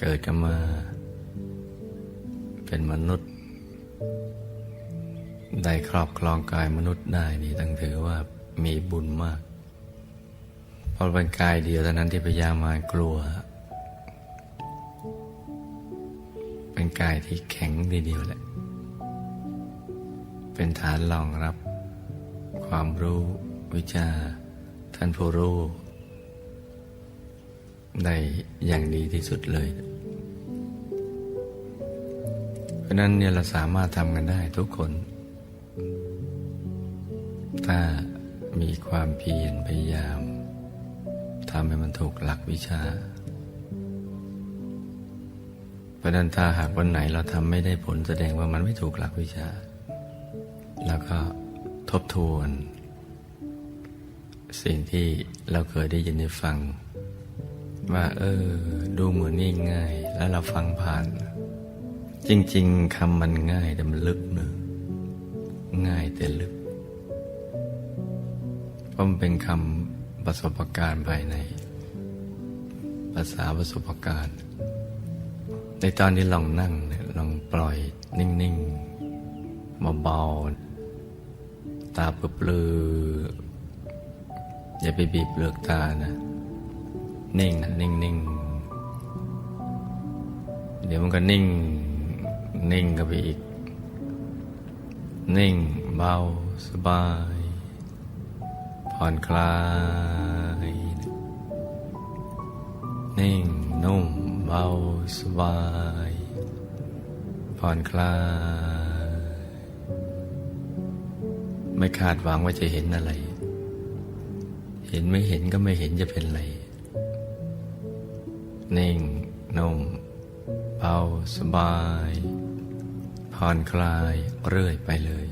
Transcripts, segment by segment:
เกิดกันมา เป็นมนุษย์ ได้ครอบครองกายมนุษย์ได้นี่ต้องถือว่ามีบุญมาก เพราะเป็นกายเดียวเท่านั้นที่พญามารกลัว เป็นกายที่แข็งทีเดียวแหละ เป็นฐานรองรับ ความรู้วิชาท่านผู้รู้ ได้อย่างดีที่สุดเลย เพราะนั้นเนี่ยเราสามารถทำกันได้ทุกคน ถ้ามีความเพียรพยายามทำให้มันถูกหลักวิชา เพราะนั้นถ้าหากวันไหนเราทำไม่ได้ผลแสดงว่ามันไม่ถูกหลักวิชา แล้วก็ทบทวน สิ่งที่เราเคยได้ยินได้ฟัง ว่าเออ ดูเหมือนง่ายๆแล้วเราฟังผ่าน จริง ๆคำมันง่ายแต่มันลึกเนอะง่ายแต่ลึกเพราะมันเป็นคำประสบการณ์ภายใน ภาษาประสบการณ์ ในตอนที่ลองนั่งเนี่ยลองปล่อยนิ่งๆเบาๆตาเปลือๆอย่าไปบีบเปลือกตานะ นิ่งนิ่งนิ่งเดี๋ยวมันก็นิ่ง นิ่งกับไปอีก นิ่งเบาสบาย ผ่อนคลาย นิ่งนุ่มเบาสบาย ผ่อนคลาย ไม่คาดหวังว่าจะเห็นอะไร เห็นไม่เห็นก็ไม่เห็นจะเป็นไร นิ่ง นุ่มเบาสบาย ผ่อนคลายเรื่อยไปเลย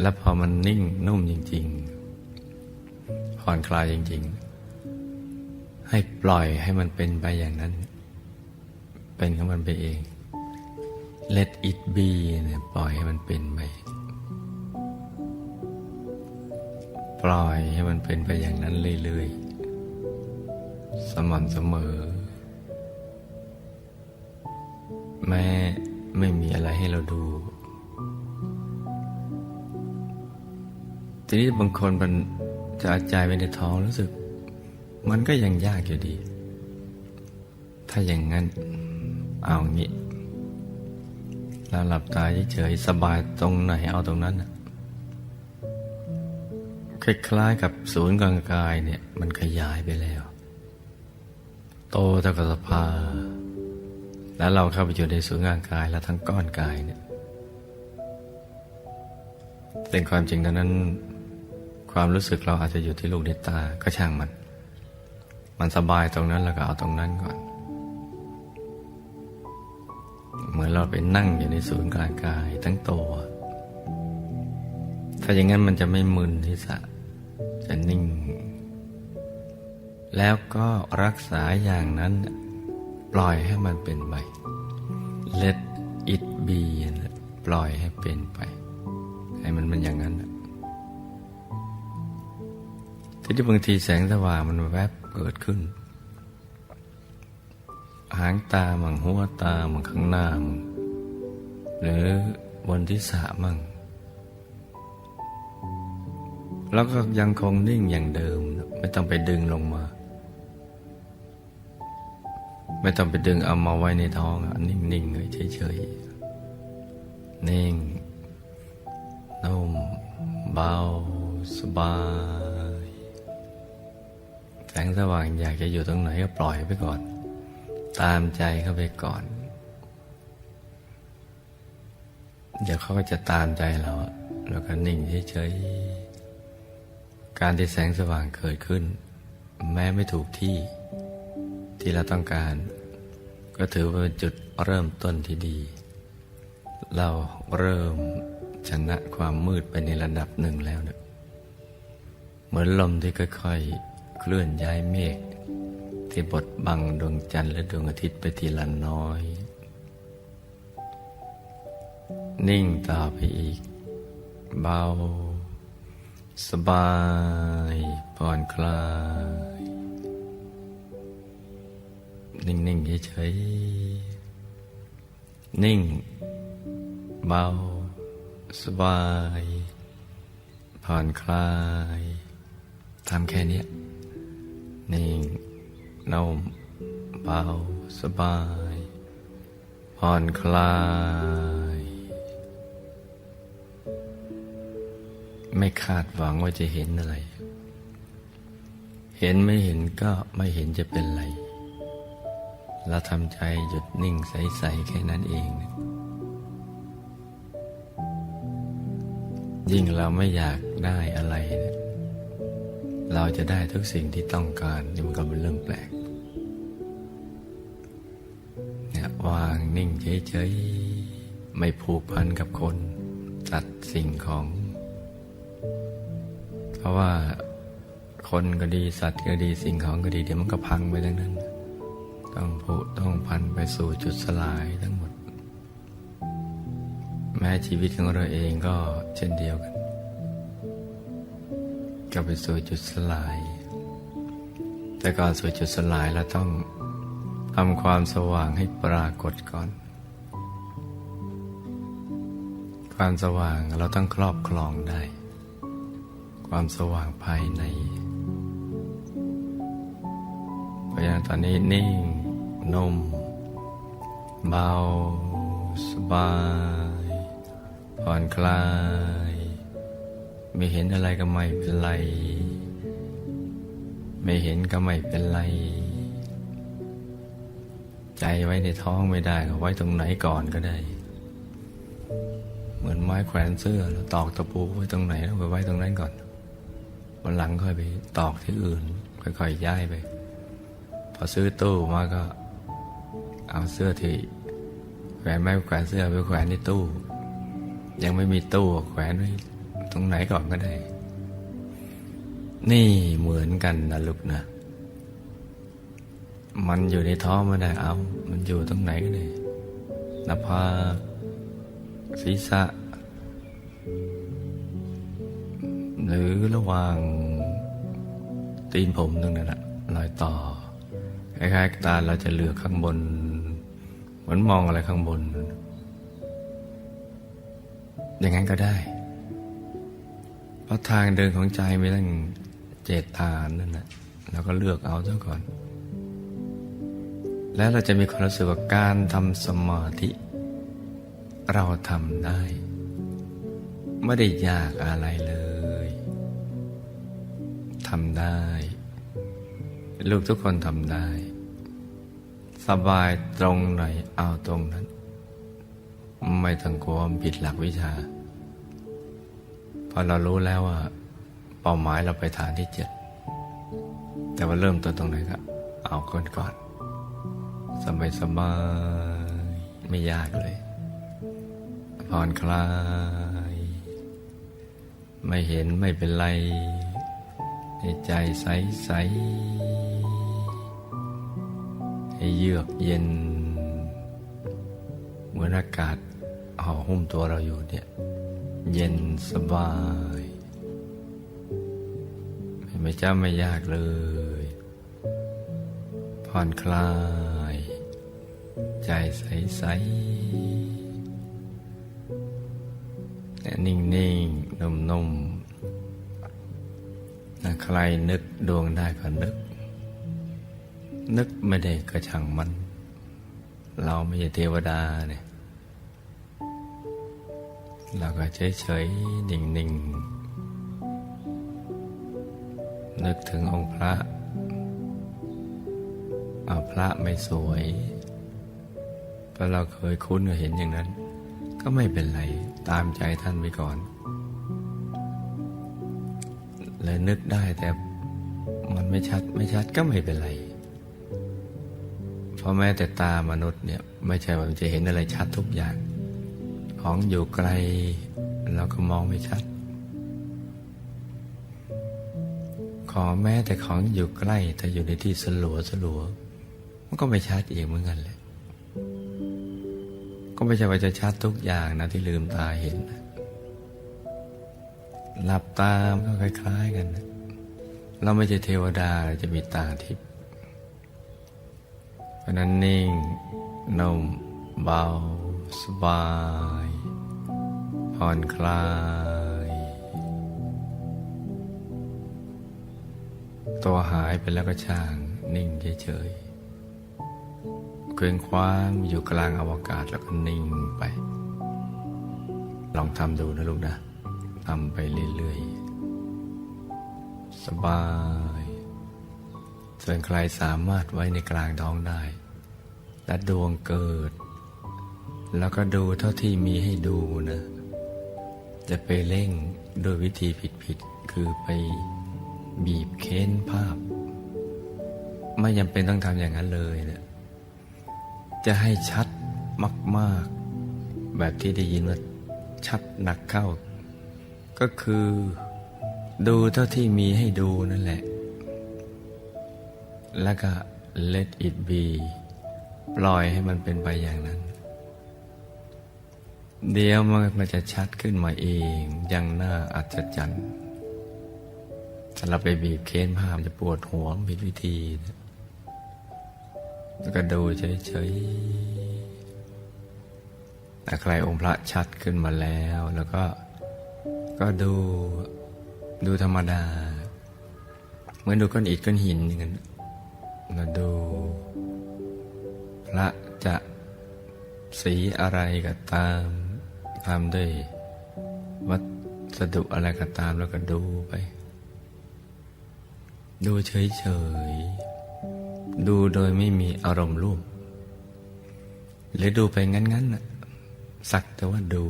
และพอมันนิ่งนุ่มจริง ๆ ผ่อนคลายจริง ๆ ให้ปล่อยให้มันเป็นไปอย่างนั้น เป็นของมันไปเอง let it be เนี่ยปล่อยให้มันเป็นไปปล่อยให้มันเป็นไปอย่างนั้นเรื่อยๆ สม่ำเสมอ แม้ไม่มีอะไรให้เราดูทีนี้บางคนมันจะอาใจไปในท้องรู้สึก มันก็ยังยากอยู่ดี ถ้าอย่างนั้นเอางี้เราหลับตาเฉยๆสบายตรงไหนเอาตรงนั้นคล้ายๆกับศูนย์กลางกายเนี่ย มันขยายไปแล้ว โตเท่ากับสภา แล้วเราเข้าไปอยู่ในศูนย์กลางกายแล้วทั้งก้อนกายเนี่ยเป็นความจริงดังนั้น ความรู้สึกเราอาจจะอยู่ที่ลูกในตาก็ช่างมัน มันสบายตรงนั้นแล้วก็เอาตรงนั้นก่อน เหมือนเราไปนั่งอยู่ในศูนย์กลางกายทั้งตัวถ้าอย่างนั้นมันจะไม่มึนที่สะจะนิ่ง แล้วก็รักษาอย่างนั้นปล่อยให้มันเป็นไป let it be นปล่อยให้เป็นไป ให้มันมันอย่างนั้นทีนี้บางทีแสงสว่างมันแวบเกิดขึ้น หางตามั่งหัวตามั่งข้างหน้ามั่งหรือบนที่สะมั่งแล้วก็ยังคงนิ่งอย่างเดิม ไม่ต้องไปดึงลงมา ไม่ต้องไปดึงเอามาไว้ในท้องอะนิ่งๆเลยเฉยๆนิ่งนุ่มเบา สบาย แสงสว่างอยากจะอยู่ตรงไหนก็ปล่อยไปก่อน ตามใจเข้าไปก่อน เดี๋ยวเขาก็จะตามใจเราแล้วก็นิ่งเฉยๆการที่แสงสว่างเกิดขึ้น แม้ไม่ถูกที่ ที่เราต้องการ ก็ถือว่าเป็นจุดเริ่มต้นที่ดี เราเริ่มชนะความมืดไปในระดับหนึ่งแล้วเนะเหมือนลมที่ค่อยๆ เคลื่อนย้ายเมฆที่บดบังดวงจันทร์และดวงอาทิตย์ไปทีละน้อย นิ่งต่อไปอีก เบา สบาย ผ่อนคลาย นิ่งๆเฉยๆนิ่ง เบา สบาย ผ่อนคลายทำแค่นี้นิ่งนุ่มเบา สบาย ผ่อนคลาย ไม่คาดหวังว่าจะเห็นอะไร เห็นไม่เห็นก็ไม่เห็นจะเป็นไร เราทำใจหยุดนิ่งใส ๆ แค่นั้นเอง ยิ่งเราไม่อยากได้อะไรเนี่ยเราจะได้ทุกสิ่งที่ต้องการนี่มันก็เป็นเรื่องแปลกเนี่ยวางนิ่งเฉยๆไม่ผูกพันกับคนตัดสิ่งของ เพราะว่าคนก็ดีสัตว์ก็ดีสิ่งของก็ดี เดี๋ยวมันก็พังไปทั้งนั้น ต้องผูกต้องพันไปสู่จุดสลายทั้งหมด แม้ชีวิตของเราเองก็เช่นเดียวกันก็ไปสู่จุดสลาย แต่ก่อนสู่จุดสลายเราต้องทำความสว่างให้ปรากฏก่อน ความสว่างเราต้องครอบครองได้ ความสว่างภายในเพราะฉะนั้นตอนนี้นิ่ง นุ่มเบา สบาย ผ่อนคลาย ไม่เห็นอะไรก็ไม่เป็นไร ไม่เห็นก็ไม่เป็นไร ใจไว้ในท้องไม่ได้ก็ไว้ตรงไหนก่อนก็ได้ เหมือนไม้แขวนเสื้อเราตอกตะปูไว้ตรงไหนเราไปไว้ตรงนั้นก่อนวันหลังค่อยไปตอกที่อื่น ค่อยๆย้ายไป พอซื้อตู้มาก็ เอาเสื้อที่แขวนไม้แขวนเสื้อไปแขวนในตู้ ยังไม่มีตู้แขวนไว้ตรงไหนก่อนก็ได้ นี่เหมือนกันนะลูกนะ มันอยู่ในท้องไม่ได้เอา มันอยู่ตรงไหนก็ได้หน้าผากศีรษะ หรือระหว่างตีนผมตรงนั้นแหละรอยต่อคล้ายๆตาเราจะเหลือกข้างบน เหมือนมองอะไรข้างบน อย่างนั้นก็ได้ เพราะทางเดินของใจไม่ต้องเจตานนั่นนะเราก็เลือกเอาซะก่อน แล้วเราจะมีความรู้สึกว่าการทำสมาธิ เราทำได้ ไม่ได้ยากอะไรเลยทำได้ ลูกทุกคนทำได้ สบายตรงไหนเอาตรงนั้น ไม่ต้องกลัวผิดหลักวิชาพราะเรารู้แล้วว่า เป้าหมายเราไปฐานที่เจ็ดแต่ว่าเริ่มต้นตรงไหนครับเอาก่อนก่อนสบายสบายไม่ยากเลยผ่อนคลาย ไม่เห็นไม่เป็นไรให้ใจใสใส ให้เยือกเย็น เหมือนอากาศห่อหุ้มตัวเราอยู่เนี่ย เย็นสบายไม่จ้าไม่ยากเลย ผ่อนคลาย ใจใสใสนิ่งนิ่งนุ่มนุ่มใครนึกดวงได้ก็นึก นึกไม่ได้ก็ช่างมัน เราไม่ใช่เทวดาเนี่ย เราก็เฉยๆนิ่งนิ่งนึกถึงองค์พระเอาพระไม่สวยเพราะเราเคยคุ้นเคยเห็นอย่างนั้น ก็ไม่เป็นไร ตามใจท่านไปก่อนเลยนึกได้แต่มันไม่ชัดไม่ชัดก็ไม่เป็นไร ราะแม้แต่ตามนุษย์เนี่ยไม่ใช่ว่ามันจะเห็นอะไรชัดทุกอย่าง ของอยู่ไกลเราก็มองไม่ชัด ขอแม้แต่ของอยู่ใกล้แต่อยู่ในที่สลัวสลัวมันก็ไม่ชัดเองเหมือนกันเลยก็ไม่ใช่ว่าจะชัดทุกอย่างนะที่ลืมตาเห็น หลับตามก็คล้าย ๆ กันนะเราไม่ใช่เทวดาเราจะมีตาทิพย ราะนั้นนิ่งนุ่มเบา สบาย ผ่อนคลาย ตัวหายไปแล้วก็ช่าง นิ่งเฉยๆเคว้งคว้างอยู่กลางอวกาศแล้วก็นิ่งไป ลองทำดูนะลูกนะทำไปเรื่อยๆ สบาย ส่วนใครสามารถไว้ในกลางท้องได้ และดวงเกิด แล้วก็ดูเท่าที่มีให้ดูนะ จะไปเร่งโดยวิธีผิดๆคือไปบีบเค้นภาพ ไม่จำเป็นต้องทำอย่างนั้นเลยเนะจะให้ชัดมาก ๆ แบบที่ได้ยินว่าชัดหนักเข้า ก็คือ ดูเท่าที่มีให้ดูนั่นแหละ แล้วก็ let it be ปล่อยให้มันเป็นไปอย่างนั้น เดี๋ยวมันจะชัดขึ้นมาเองอย่างน่าอัศจรรย์ถ้าเราไปบีบเค้นภาพจะปวดหัวผิดวิธี แล้วก็ดูเฉยๆแต่ใครองค์พระชัดขึ้นมาแล้วแล้วก็ก็ดูดูธรรมดา เหมือนดูก้อนอิฐก้อนหินอย่างนั้น แล้วดู พระจะสีอะไรก็ตามทำด้วยวัสดุอะไรก็ตามแล้วก็ดูไป ดูเฉยๆ ดูโดยไม่มีอารมณ์ร่วมหรือดูไปงั้นๆนะสักแต่ว่าดู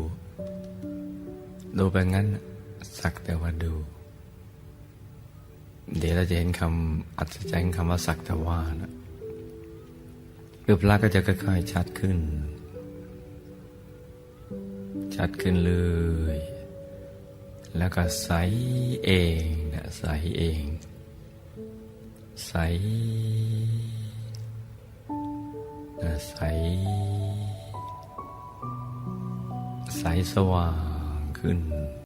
ดูไปงั้น สักแต่ว่าดู เดี๋ยวเราจะเห็นคำอัศจรรย์คำว่าสักแต่ว่านะรูปลักษณ์ก็จะค่อยๆชัดขึ้น ชัดขึ้นเลย แล้วก็ใสเองนะใสเอง ใสนะใส ใสสว่างขึ้น